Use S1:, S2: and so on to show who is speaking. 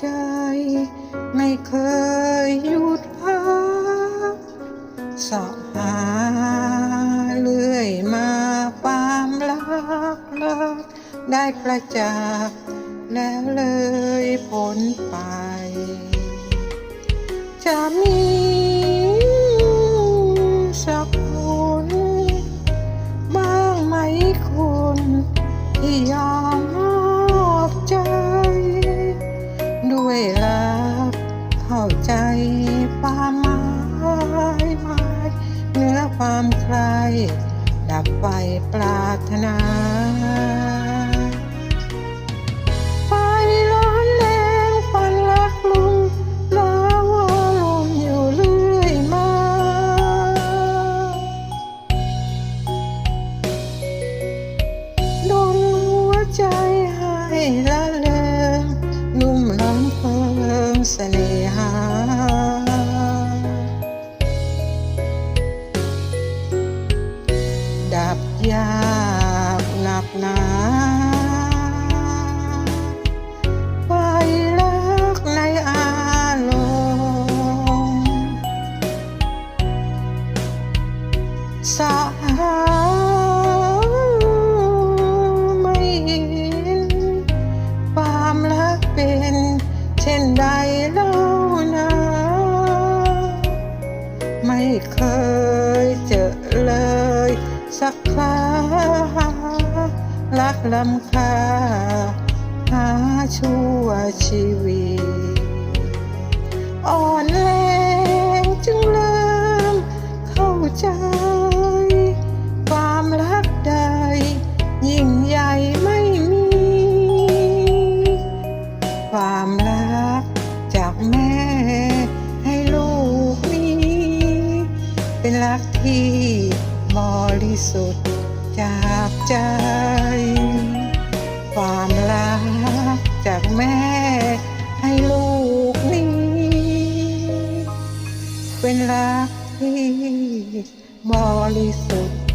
S1: ใจ ไม่เคยหยุดพักสอบหาเรื่อยมาความรักรักได้ประจักษ์แล้วเลยผลไป จะมีสักคนบ้างไหมคุณที่ยอม ด้วยรักเข้าใจความหมายหมายเนื้อความใคร ดับไฟปรารถนาไฟร้อ ยากหนักหนาไฟรักในอารมณ์สาวไม่เห็นความรักเป็นเช่นใดเล่านะ ไม่เคยเจอ สักครารักลำคาหาชั่วชีวิต อ่อนแรงจึงเริ่มเข้าใจ ความรักใด ยิ่งใหญ่ไม่มี ความรักจากแม่ให้ลูกนี้ เป็นรักที่ บริสุทธิ์จากใจ ความรักจากแม่ให้ลูกนี้เป็นรักที่บริสุทธิ์